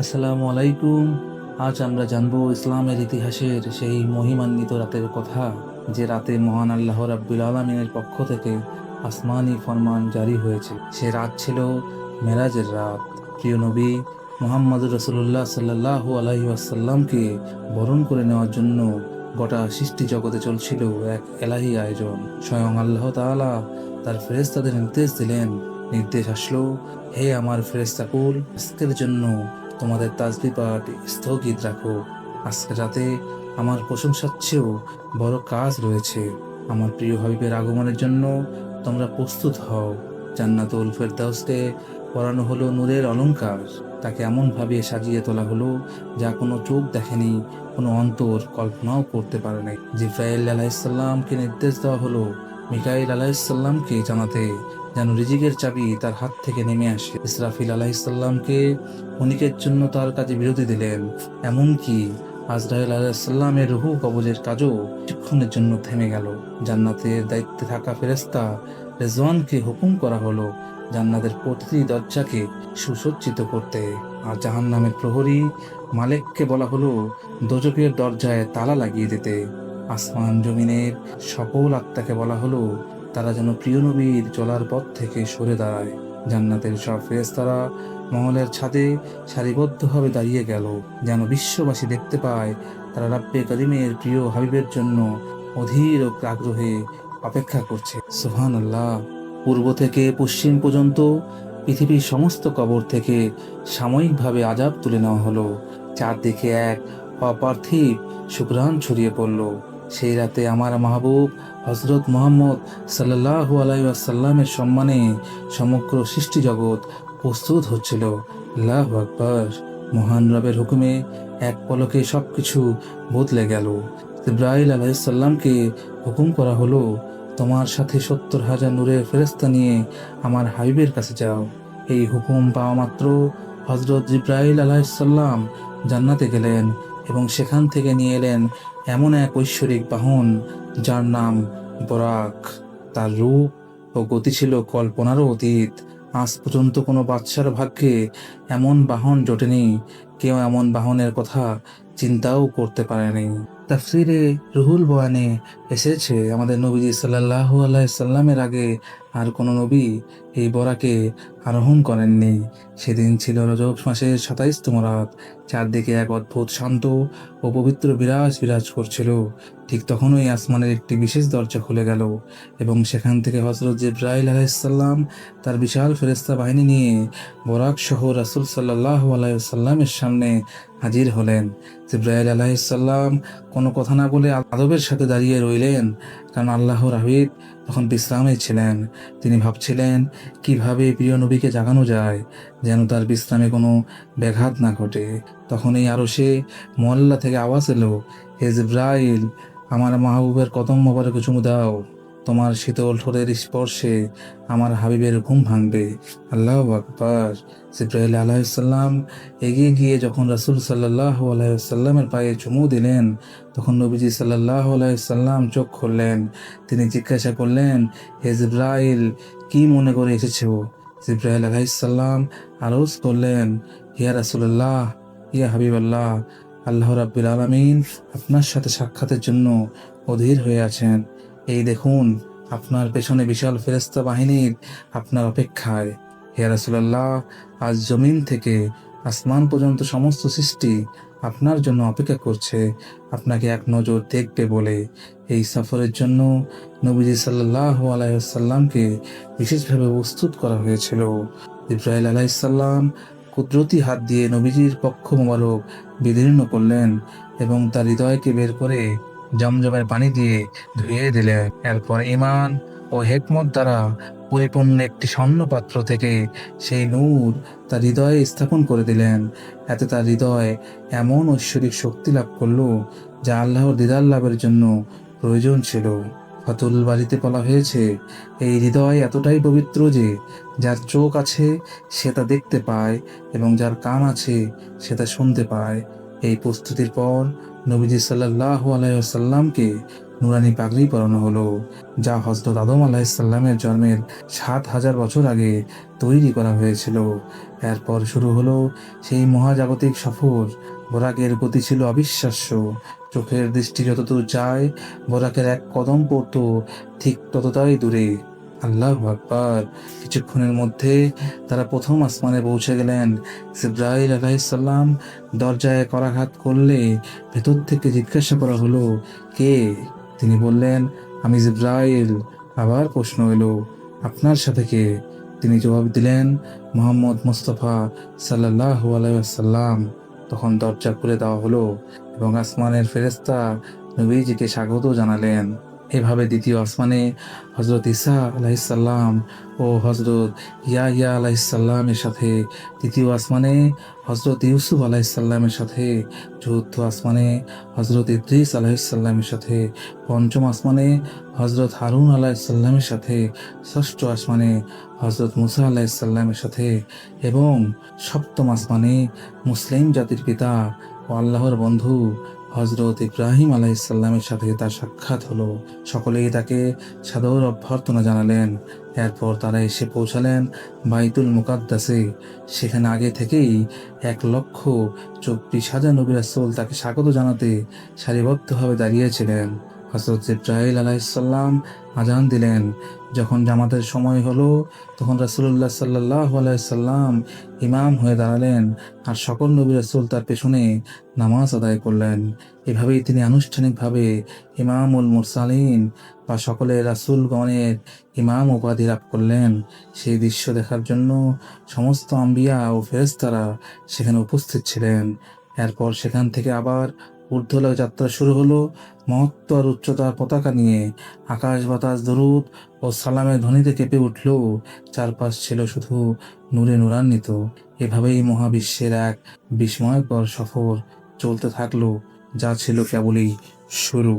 আসসালামু আলাইকুম। আজ আমরা জানব ইসলামের ইতিহাসের সেই মহিমান্বিত রাতের কথা, যে রাতে মহান আল্লাহ রাব্বুল আলমিনের পক্ষ থেকে আসমানি ফরমান জারি হয়েছে। সে রাত ছিল মেরাজের রাত। প্রিয় নবী, মোহাম্মদ রসুল্লাহ সাল্লাহ আলহি আসাল্লামকে বরণ করে নেওয়ার জন্য গোটা সৃষ্টি জগতে চলছিল এক এলাহি আয়োজন। স্বয়ং আল্লাহ তাআলা তার ফেরেস্তাদের নির্দেশ দিলেন, নির্দেশ আসলো, হে আমার ফেরেস্তাকুল আজকের জন্য তোমাদের তাজবি পাঠ স্থগিত রাখো। আজকে রাতে আমার প্রশংসার চেয়েও বড় কাজ রয়েছে। আমার প্রিয় হাবিবের আগমনের জন্য তোমরা প্রস্তুত হও। জান্নাতুল ফেরদাউসকে পরানো হলো নূরের অলঙ্কার। তাকে এমনভাবে সাজিয়ে তোলা হলো যা কোনো চোখ দেখেনি, কোনো অন্তর কল্পনাও করতে পারে নাই। জিব্রাইল আলাইসাল্লামকে নির্দেশ দেওয়া হলো, মিকাইল আলাহিসাল্লামকে জানাতে। যেন রিজিকের চাবি তার হাত থেকে নেমে আসে। ইসরাফিল আলাইসাল্লামকে ক্ষণিকের জন্য তার কাজে বিরতি দিলেন। এমনকি আজরাইল আলাইসাল্লামের রুহু কবজের কাজও কিছুক্ষণের জন্য থেমে গেল। জান্নাতের দায়িত্বে থাকা ফেরেস্তা রেজওয়ানকে হুকুম করা হলো জান্নাতের প্রতিটি দরজাকে সুসজ্জিত করতে। আর জাহান নামের প্রহরী মালিককে বলা হলো দোজকের দরজায় তালা লাগিয়ে দিতে। আসমান জমিনের সকল আত্মাকে বলা হলো তারা যেন প্রিয় নবীর চলার পথ থেকে সরে দাঁড়ায়। জান্নাতের সব ফেরেস্তারা মহলের ছাদে সারিবদ্ধভাবে দাঁড়িয়ে গেল, যেন বিশ্ববাসী দেখতে পায় তারা রাব্বে করিমের প্রিয় হাবিবের জন্য অধীর ও আগ্রহে অপেক্ষা করছে। সোহান আল্লাহ পূর্ব থেকে পশ্চিম পর্যন্ত পৃথিবীর সমস্ত কবর থেকে সাময়িকভাবে আজাব তুলে নেওয়া হলো। চারদিকে এক অপার্থিব সুগ্রাণ ছড়িয়ে পড়ল। সেই রাতে আমার মাহবুব হজরত মোহাম্মদ সাল্লাহ আলাইসাল্লামের সম্মানে সমগ্র সৃষ্টি জগৎ প্রস্তুত হচ্ছিল। আল্লাহ আকবর। মহান রবের হুকুমে এক পলকে সবকিছু বদলে গেল। ইব্রাহিল আলাইসাল্লামকে হুকুম করা হলো, তোমার সাথে সত্তর হাজার নূরের ফেরেস্তা নিয়ে আমার হাবিবের কাছে যাও। এই হুকুম পাওয়া মাত্র হজরত জিব্রাহিল আলাইসাল্লাম জান্নাতে গেলেন। এবং সেখান থেকে নিয়ে এলেন এমন এক ঐশ্বরিক বাহন, যার নাম বরাক। তার রূপ ও গতি ছিল কল্পনারও অতীত। আজ পর্যন্ত কোনো বাচ্চার ভাগ্যে এমন বাহন জোটেনি। কেউ এমন বাহনের কথা চিন্তাও করতে পারেনি। তাফসিরে রুহুল বয়ানে এসেছে, আমাদের নবীজি সাল্লাহ আলাইসাল্লামের আগে আর কোনো নবী এই বরাকে আরোহণ করেননি। সেদিন ছিল রজব মাসের সাতাইশতম রাত। চারদিকে এক অদ্ভুত শান্ত ও পবিত্র বিরাজ বিরাজ করছিল। ঠিক তখনই আসমানের একটি বিশেষ দরজা খুলে গেল এবং সেখান থেকে হজরত জিব্রাইল আলাইসাল্লাম তার বিশাল ফেরেস্তা বাহিনী নিয়ে বরাক সহ রাসুল সাল্লাহ আলাইসাল্লামের সামনে হাজির হলেন। জিব্রাইল আলাইসাল্লাম কোনো কথা না বলে আদবের সাথে দাঁড়িয়ে রইলেন। কারণ আল্লাহ রাহিদ তখন বিশ্রামে ছিলেন। তিনি ভাবছিলেন, কীভাবে প্রিয় নবীকে জাগানো যায়, যেন তার বিশ্রামে কোনো ব্যাঘাত না ঘটে। তখন এই আরও সে মহল্লা থেকে আওয়াজ এলো হেজ ব্রাইল আমার মাহবুবের কদম মোবারকে চুমু দাও। তোমার শীতল ঠোঁটের স্পর্শে আমার হাবিবের ঘুম ভাঙবে। আল্লাহ আকবর। জিব্রাইল আলাইসাল্লাম এগিয়ে গিয়ে যখন রাসুল সাল্লাহ আলাইসাল্লামের পায়ে চুমু দিলেন, তখন নবীজি সাল্লাহ আলাইসাল্লাম চোখ খুললেন। তিনি জিজ্ঞাসা করলেন, হে জিব্রাইল, কি মনে করে এসেছ? জিব্রাইল আলাইসাল্লাম আরজ করলেন ইয়া রাসুল্লাহ ইয়া হাবিবাল্লাহ, আল্লাহ রাব্বিল আলমিন আপনার সাথে সাক্ষাতের জন্য অধীর হয়ে আছেন। এই দেখুন, আপনার পেছনে বিশাল ফেরেস্তা বাহিনীর আপনার অপেক্ষায়। হে রাসুলাল্লাহ, আজ জমিন থেকে আসমান পর্যন্ত সমস্ত সৃষ্টি আপনার জন্য অপেক্ষা করছে। আপনাকে এক নজর দেখবে বলে। এই সফরের জন্য নবীজি সাল্লাহ আলাইসাল্লামকে বিশেষভাবে প্রস্তুত করা হয়েছিল। ইব্রাহিল আলাইসাল্লাম কুদরতি হাত দিয়ে নবীজির পক্ষ মোবারক বিদীর্ণ করলেন এবং তার হৃদয়কে বের করে জমজমের পানি দিয়ে ধুয়ে দিলেন এরপর ইমান ও হেকমত দ্বারা পরিপূর্ণ একটি স্বর্ণ পাত্র থেকে সেই নূর তার হৃদয়ে স্থাপন করে দিলেন। এতে তার হৃদয় এমন ঐশ্বরিক শক্তি লাভ করল যা আল্লাহর দিদার লাভের জন্য প্রয়োজন ছিল। ফাতুল বাড়িতে বলা হয়েছে, এই হৃদয় এতটাই পবিত্র যে, যার চোখ আছে সে তা দেখতে পায় এবং যার কান আছে সে তা শুনতে পায়। এই প্রস্তুতির পর নবীজি সাল্লাহ আলাইসাল্লামকে নুরানি পাগড়ি পরানো হলো, যা হজরত আদম আলাহিসাল্লামের জন্মের সাত হাজার বছর আগে তৈরি করা হয়েছিল। এরপর শুরু হলো সেই মহাজাগতিক সফর। বোরাকের গতি ছিল অবিশ্বাস্য। চোখের দৃষ্টি যতদূর যায়, বোরাকের এক কদম পড়তো ঠিক ততটাই দূরে। আল্লাহ আকবার। কিছুক্ষণের মধ্যে তারা প্রথম আসমানে পৌঁছে গেলেন। জিব্রাইল আলাইসাল্লাম দরজায় করাঘাত করলে ভেতর থেকে জিজ্ঞাসা করা হলো, কে? তিনি বললেন, আমি জিব্রাইল। আবার প্রশ্ন এলো, আপনার সাথে কে? তিনি জবাব দিলেন, মোহাম্মদ মুস্তফা সাল্লাহ আলাইসাল্লাম তখন দরজা খুলে দেওয়া হলো এবং আসমানের ফেরেস্তা নবীজিকে স্বাগত জানালেন। এভাবে দ্বিতীয় আসমানে হজরত ইসা আলাইসাল্লাম ও হজরত ইয়াহিয়া আলাইসাল্লামের সাথে তৃতীয় আসমানে হজরত ইউসুফ আলাইসাল্লামের সাথে, চতুর্থ আসমানে হজরত ইদ্রিস আলাইসাল্লামের সাথে, পঞ্চম আসমানে হজরত হারুন আলাইসাল্লামের সাথে, ষষ্ঠ আসমানে হজরত মুসা আলাইসাল্লামের সাথে এবং সপ্তম আসমানে মুসলিম জাতির পিতা ও আল্লাহর বন্ধু হজরত ইব্রাহিম আলাইসাল্লামের সাথে তার সাক্ষাৎ হলো। সকলেই তাকে সাদর অভ্যর্থনা জানালেন। এরপর তারা এসে পৌঁছালেন বাইতুল মুকাদ্দাসে। সেখানে আগে থেকেই এক লক্ষ চব্বিশ হাজার নবী তাকে স্বাগত জানাতে সারিবদ্ধভাবে দাঁড়িয়েছিলেন। হজরত ইব্রাহিল আলাইসাল্লাম আজান দিলেন। যখন জামাতের সময় হলো, তখন রাসুল্লাহ সাল্লাহ আলাইসাল্লাম ইমাম হয়ে দাঁড়ালেন আর সকল নবী রাসুল তার পেছনে নামাজ আদায় করলেন। এভাবেই তিনি আনুষ্ঠানিকভাবে ইমামুল মুরসালিন বা সকলের রাসূলগণের ইমাম উপাধি লাভ করলেন। সেই দৃশ্য দেখার জন্য সমস্ত আম্বিয়া ও ফেরেস্তারা সেখানে উপস্থিত ছিলেন। এরপর সেখান থেকে আবার ঊর্ধ্বলয় যাত্রা শুরু হলো। মহত্ব আর উচ্চতার পতাকা নিয়ে আকাশ বাতাস, দরুদ ও সালামের ধ্বনিতে কেঁপে উঠল। চারপাশ ছিল শুধু নূরে নূরান্বিত। এভাবেই মহাবিশ্বের এক বিস্ময়কর সফর চলতে থাকল, যা ছিল কেবলই শুরু।